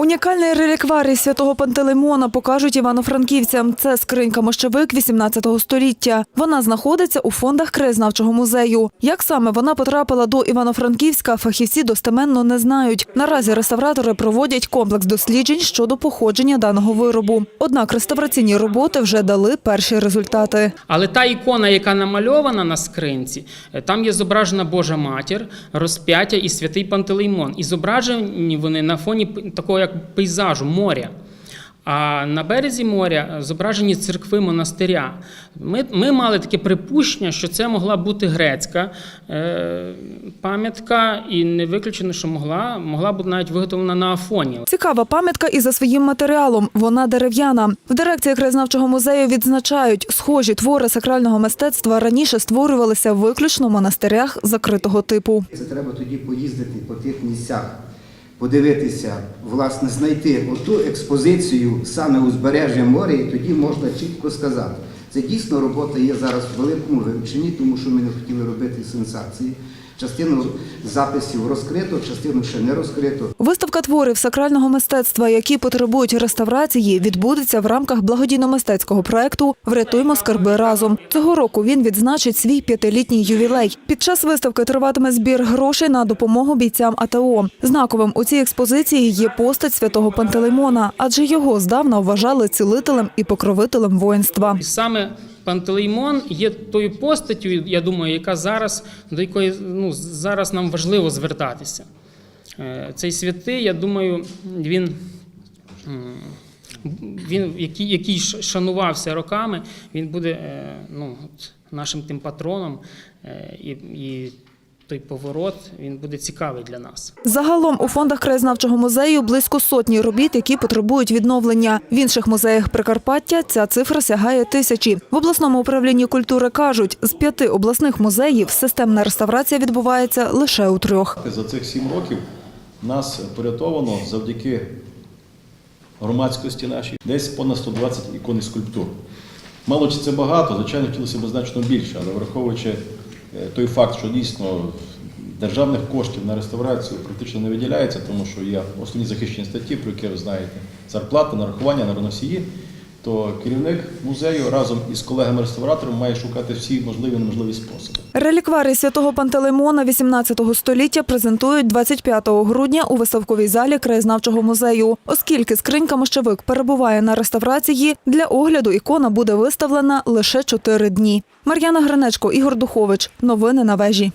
Унікальний релікварій святого Пантелеймона покажуть івано-франківцям. Це скринька мощовик 18 століття. Вона знаходиться у фондах краєзнавчого музею. Як саме вона потрапила до Івано-Франківська, фахівці достеменно не знають. Наразі реставратори проводять комплекс досліджень щодо походження даного виробу. Однак реставраційні роботи вже дали перші результати. Але та ікона, яка намальована на скринці, е, там є зображена Божа матір, розп'яття і святий Пантелеймон. І зображені вони на фоні такого пейзажу, моря. А на березі моря зображені церкви монастиря. Ми, ми мали таке припущення, що це могла бути грецька е, пам'ятка, і не виключено, що могла, могла бути навіть виготовлена на Афоні. Цікава пам'ятка і за своїм матеріалом. Вона дерев'яна. В дирекції краєзнавчого музею відзначають, схожі твори сакрального мистецтва раніше створювалися виключно в монастирях закритого типу. Це треба тоді поїздити по тих місцях, подивитися, власне, знайти оту експозицію саме узбережжя моря, і тоді можна чітко сказати. Це дійсно робота є зараз в великому вивченні, тому що ми не хотіли робити сенсації. Частину записів розкрито, частину ще не розкрито. Виставка творів сакрального мистецтва, які потребують реставрації, відбудеться в рамках благодійно-мистецького проекту Врятуймо скарби разом. Цього року він відзначить свій п'ятилітній ювілей. Під час виставки триватиме збір грошей на допомогу бійцям АТО. Знаковим у цій експозиції є постать святого Пантелеймона, адже його здавна вважали цілителем і покровителем воїнства. І Пантелеймон є тою постаттю, я думаю, яка зараз до якої ну, зараз нам важливо звертатися. Е, Цей святий, я думаю, він, він який, який шанувався роками, він буде е, ну, нашим тим патроном, е, і, і той поворот він буде цікавий для нас. Загалом у фондах краєзнавчого музею близько сотні робіт, які потребують відновлення. В інших музеях Прикарпаття ця цифра сягає тисячі. В обласному управлінні культури кажуть, з п'яти обласних музеїв системна реставрація відбувається лише у трьох. За цих сім років нас порятовано завдяки громадськості нашій десь понад 120 ікон і скульптур. Мало чи це багато, звичайно, хотілося б значно більше, але враховуючи той факт, що дійсно державних коштів на реставрацію практично не виділяється, тому що є основні захищені статті, про які ви знаєте, зарплата, нарахування, нароносії, то керівник музею разом із колегами-реставраторами має шукати всі можливі і неможливі способи. Релікварій святого Пантелеймона 18 століття презентують 25 грудня у виставковій залі краєзнавчого музею. Оскільки скринька мощовик перебуває на реставрації, для огляду ікона буде виставлена лише 4 дні. Мар'яна Гринечко, Ігор Духович. Новини на вежі.